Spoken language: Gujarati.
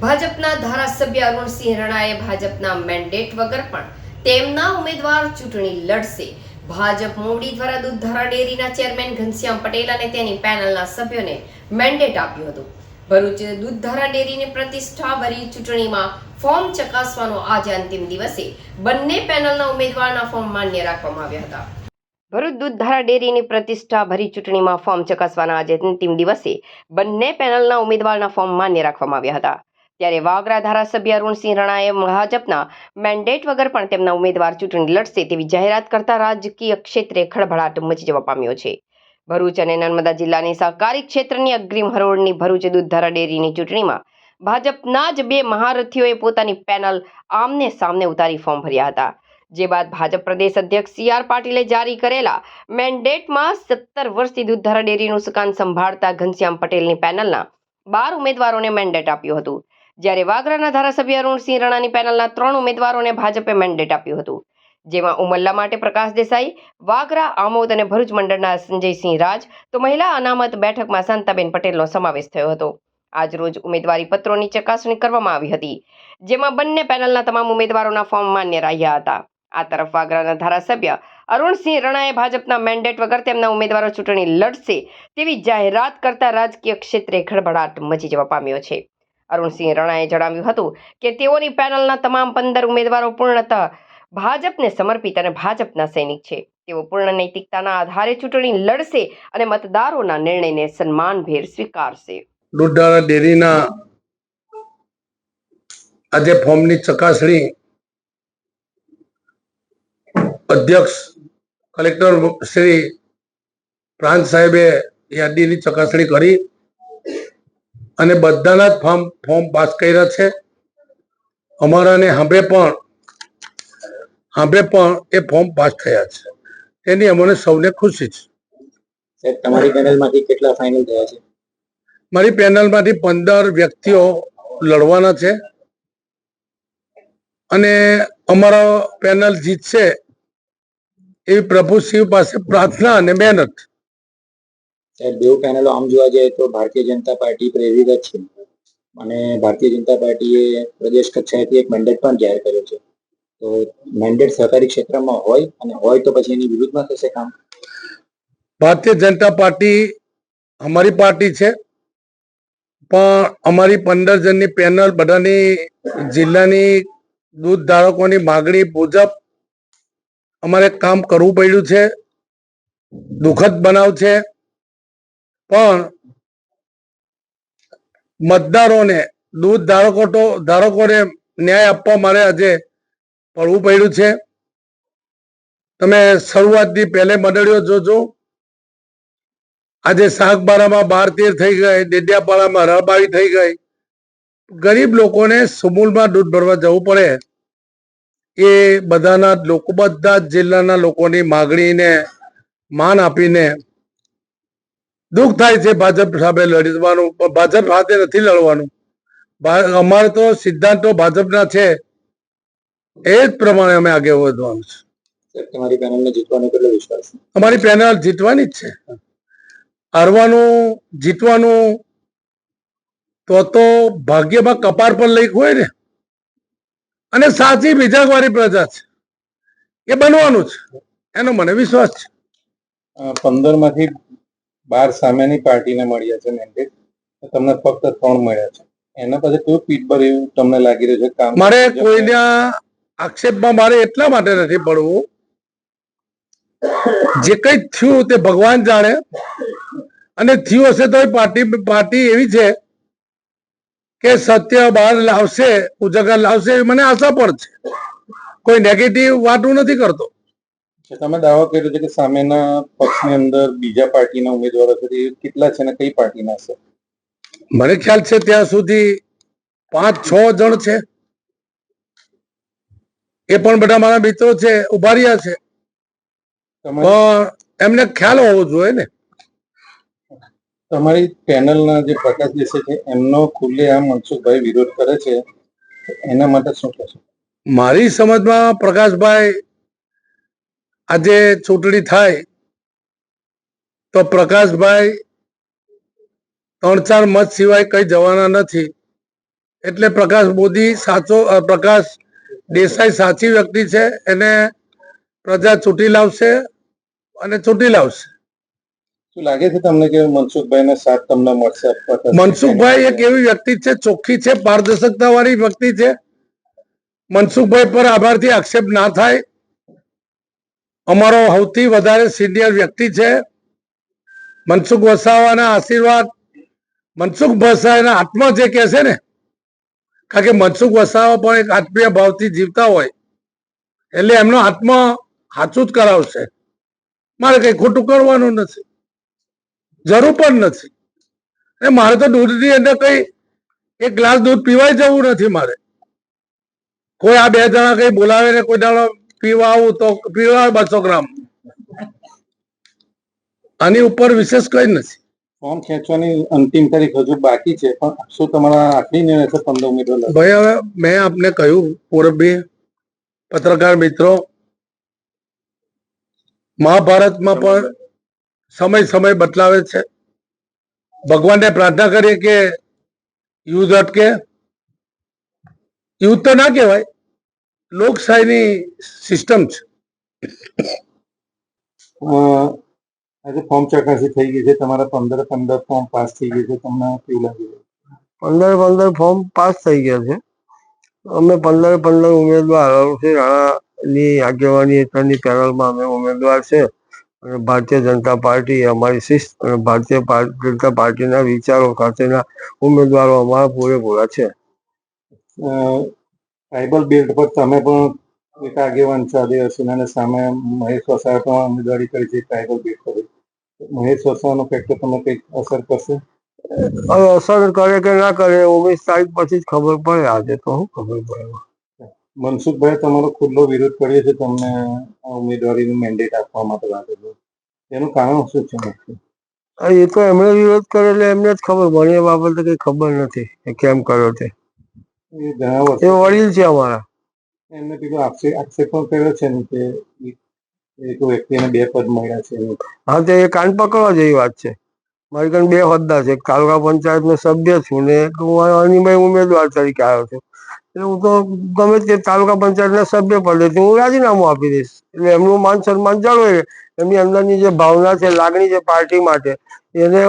ભાજપના ધારાસભ્ય અરુણસિંહ રણાએ ભાજપના મેન્ડેટ વગર પણ તેમના ઉમેદવાર ચૂંટણી લડશે. ભાજપ મોવડી દ્વારા દૂધધારા ડેરીના ચેરમેન ઘનશ્યામ પટેલ અને તેની પેનલના સભ્યોને મેન્ડેટ આપ્યું હતું. ભરૂચ દૂધધારા ડેરીની પ્રતિષ્ઠા ભરી ચૂંટણીમાં ફોર્મ ચકાસવાનો આજે અંતિમ દિવસે બંને પેનલના ઉમેદવારના ફોર્મ માન્ય રાખવામાં આવ્યા હતા. ભરૂચ દૂધધારા ડેરીની પ્રતિષ્ઠા ભરી ચૂંટણીમાં ફોર્મ ચકાસવાના આજે અંતિમ દિવસે બંને પેનલના ઉમેદવારના ફોર્મ માન્ય રાખવામાં આવ્યા હતા. ત્યારે વાગરા ધારાસભ્ય અરુણસિંહ રણાએ ભાજપના મેન્ડેટ વગર પણ તેમના ઉમેદવાર ચૂંટણી લડશે તેવી જાહેરાત કરતા રાજકીય ક્ષેત્રે ખળભળાટ મચી જવા પામ્યો છે. ભરૂચ અને નર્મદા જિલ્લાની સહકારી ક્ષેત્રની અગ્રીમ હરોળની ભરૂચ દૂધધારા ડેરીની ચૂંટણીમાં ભાજપના જ બે મહારથીઓએ પોતાની પેનલ આમને સામને ઉતારી ફોર્મ ભર્યા હતા. જે બાદ ભાજપ પ્રદેશ અધ્યક્ષ સી આર પાટીલે જારી કરેલા મેન્ડેટમાં સત્તર વર્ષથી દૂધધારા ડેરીનું સુકાન સંભાળતા ઘનશ્યામ પટેલની પેનલના બાર ઉમેદવારોને મેન્ડેટ આપ્યું હતું. જ્યારે વાગરાના ધારાસભ્ય અરુણસિંહ રણાની પેનલના ત્રણ ઉમેદવારોને ભાજપે મેન્ડેટ આપ્યું હતું. જેમાં ઉમલ્લા માટે પ્રકાશ દેસાઈ, વાગરા, આમોદ અને ભરૂચ મંડળના સંજયસિંહ રાજ તો મહિલા અનામત બેઠકમાં શાંતાબેન પટેલનો સમાવેશ થયો હતો. આજરોજ ઉમેદવારી પત્રોની ચકાસણી કરવામાં આવી હતી, જેમાં બંને પેનલના તમામ ઉમેદવારોના ફોર્મ માન્ય રહ્યા હતા. આ તરફ વાગરાના ધારાસભ્ય અરુણસિંહ રણાએ ભાજપના મેન્ડેટ વગર તેમના ઉમેદવારો ચૂંટણી લડશે તેવી જાહેરાત કરતા રાજકીય ક્ષેત્રે ખળભળાટ મચી જવા પામ્યો છે. અરુણસિંહ રણાએ જણાવ્યું હતું કે તેઓની પેનલના તમામ પંદર ઉમેદવારો પૂર્ણતઃ ભાજપને સમર્પિત અને ભાજપના સૈનિક છે. તેઓ પૂર્ણ નૈતિકતાના આધારે ચૂંટણી લડશે અને મતદારોના નિર્ણયને સન્માનભેર સ્વીકારશે. દૂધધારા ડેરીના આજે ફોર્મની ચકાસણી અધ્યક્ષ કલેક્ટર શ્રી પ્રાંત સાહેબે યાદીની ચકાસણી કરી. અને બધાના જ ફોર્મ ફોર્મ પાસ કર્યા છે. અમારાને હાંભે પણ હાંભે પણ એ ફોર્મ પાસ થયા છે. તેની અમને સૌને ખુશી છે. સાહેબ તમારી પેનલમાંથી કેટલા ફાઇનલ થયા છે? મારી પેનલમાંથી પંદર વ્યક્તિઓ લડવાના છે. અને અમારો પેનલ જીતશે એવી પ્રભુ શિવ પાસે પ્રાર્થના અને મહેનત. સાહેબ બેઉ પેનલો આમ જોવા જઈએ તો ભારતીય જનતા પાર્ટી પ્રેરિત જ છે. અને ભારતીય જનતા પાર્ટીએ પ્રદેશ કક્ષાએથી એક મેન્ડેટ પણ જાહેર કર્યો છે. તો મેન્ડેટ સહકારી ક્ષેત્રમાં હોય અને હોય તો પછી એની વિરુદ્ધમાં થશે કામ? ભારતીય જનતા પાર્ટી અમારી પાર્ટી છે. પણ અમારી પંદર જણની પેનલ બધાની જિલ્લાની દૂધ ધારકોની માગણી મુજબ અમારે કામ કરવું પડ્યું છે. દુઃખદ બનાવ છે. પણ મતદારોને દૂધ ધારકો તો ધારકોને ન્યાય આપવા મારે આજે પડવું પડ્યું છે. તમે શરૂઆતની પહેલે મંડળીઓ જોજો. આજે શાકબારામાં બાર તેર થઈ ગઈ, ડેડિયાપાડામાં રળબાવી થઈ ગઈ. ગરીબ લોકોને સુમૂલમાં દૂધ ભરવા જવું પડે. એ બધાના લોકો, બધા જ જિલ્લાના લોકોની માગણીને માન આપીને દુઃખ થાય છે ભાજપ સામે લડવાનું ભાજપ સાથે નથી લડવાનું. અમારે તો સિદ્ધાંતો ભાજપના છે. એ જ પ્રમાણે અમે આગળ વધવાનું છે. તમારી પેનલને જીતવાનો વિશ્વાસ છે? અમારી પેનલ જીતવાની જ છે. હારવાનું જીતવાનું તો તો ભાગ્યમાં કપાર પર લઈ હોય ને. અને સાચી બીજાવાળી પ્રજા છે. એ બનવાનું છે એનો મને વિશ્વાસ છે. પંદરમાંથી બાર સામેની પાર્ટીને મળ્યા છે મેન્ડેટ તમને ફક્ત ત્રણ મળ્યા છે. એના પછી કયું પર એવું તમને લાગી રહ્યું છે કામ મારે કોઈના આક્ષેપમાં મારે એટલા માટે નથી પડવું. જે કઈ થયું તે ભગવાન જાણે. અને થયું હશે તો પાર્ટી પાર્ટી એવી છે કે સત્ય બહાર લાવશે ઉજાગર લાવશે મને આશા પણ છે. કોઈ નેગેટિવ વાતું નથી કરતો. તમે દાવો કર્યો છે કે સામેના પક્ષની અંદર બીજા પાર્ટીના ઉમેદવારો છે એ કેટલા છે ને કઈ પાર્ટીના છે? મને ખ્યાલ છે ત્યાં સુધી પાંચ છ જણ છે. એ પણ બધા મારા મિત્રો છે ઊભા રહ્યા છે પણ એમને ખ્યાલ હોવો જોઈએ ને. તમારી પેનલના જે પ્રકાશ દેશે છે એમનો ખુલ્લે આમ મનસુખભાઈ વિરોધ કરે છે. એના માટે શું કહેશો? મારી સમજમાં પ્રકાશભાઈ આજે ચૂંટણી થાય તો પ્રકાશભાઈ ત્રણ ચાર મત સિવાય કઈ જવાના નથી. એટલે પ્રકાશ મોદી સાચો પ્રકાશ દેસાઈ સાચી વ્યક્તિ છે એને પ્રજા ચૂંટી લાવશે અને ચૂંટી લાવશે. શું લાગે છે તમને કે મનસુખભાઈ સાથ તમને મળશે? મનસુખભાઈ એક એવી વ્યક્તિ છે ચોખ્ખી છે પારદર્શકતા વાળી વ્યક્તિ છે. મનસુખભાઈ પર આભારથી આક્ષેપ ના થાય. અમારો સૌથી વધારે સિનિયર વ્યક્તિ છે. મનસુખ વસાવાના આશીર્વાદ. મનસુખ વસાવાના આત્મા જે કહે છે ને, કારણ કે મનસુખ વસાવા પણ એક આત્મીય ભાવથી જીવતા હોય, એટલે એમનો આત્મા સાચું જ કરાવશે. મારે કઈ ખોટું કરવાનું નથી. જરૂર પણ નથી. એ મારે તો દૂધની અંદર કઈ એક ગ્લાસ દૂધ પીવાય જવું નથી મારે. કોઈ આ બે જણા કઈ બોલાવે ને કોઈ દાડો પીવા આવું તો પીવા બસો ગ્રામ. આની ઉપર વિશેષ કઈ નથી. ફોર્મ ખેંચવાની અંતિમ તારીખ હજુ બાકી છે પણ શું તમારા આખરી નિર્ણય છે પંદર ઉમેદવાર ભાઈ હવે મેં આપને કહ્યું પૂરબી પત્રકાર મિત્રો મહાભારતમાં પણ સમય સમય બદલાવે છે. ભગવાનને પ્રાર્થના કરીએ કે યુદ્ધ અટકે. યુદ્ધ તો ના કહેવાય લોકશાહીની સિસ્ટમ છે. આજે ફોર્મ ચકાસી થઈ ગઈ છે. તમારા પંદર પંદર ફોર્મ પાસ થઈ ગઈ છે. તમને કેવું લાગે પંદર પંદર ફોર્મ પાસ થઈ ગયા છે. અમે પંદર પંદર ઉમેદવાર છે. રાણાની આગેવાની હેઠળની પેનલમાં અમે ઉમેદવાર છે. અને ભારતીય જનતા પાર્ટી અમારી શિસ્ત અને ભારતીય જનતા પાર્ટીના વિચારો સાથેના ઉમેદવારો અમારા પૂરેપૂરા છે. ટ્રાઇબલ બેલ્ટ પર તમે પણ એક આગેવાન છો આદિવાસીના અને સામે મહેશ વસાવે પણ ઉમેદવારી કરી છે ટ્રાઇબલ બેલ્ટ પર. મહેશ વસાવાનો ફેક્ટર તમને કંઈક અસર કરશે? અસર કરે કે ના કરે ઓગણીસ તારીખ પછી જ ખબર પડે આજે તો શું ખબર પડે મનસુખભાઈ તમારો ખુલ્લો વિરોધ કર્યો છે તમને આ ઉમેદવારીનું મેન્ડેટ આપવા માટે લાગે છે એનું કારણ શું છે મુખ્ય? એ તો એમણે વિરોધ કર્યો એટલે એમને જ ખબર મને એ બાબતે કઈ ખબર નથી કેમ કર્યો તે. એ વડીલ છે અમારા. એમને પેલો આક્ષેપ આક્ષેપ પણ કર્યો છે ને કે એક વ્યક્તિને બે પદ મળ્યા છે હા તો એ કાન પકડવા જેવી વાત છે. મારી કાન બે હોદ્દા છે. તાલુકા પંચાયતનો સભ્ય છું ને એક હું અનિભાઈ ઉમેદવાર તરીકે આવ્યો છું. એટલે હું તો ગમે તે તાલુકા પંચાયતના સભ્ય પદેથી હું રાજીનામું આપી દઈશ. એટલે એમનું માન સન્માન જળવાય એમની અંદરની જે ભાવના છે લાગણી છે પાર્ટી માટે એને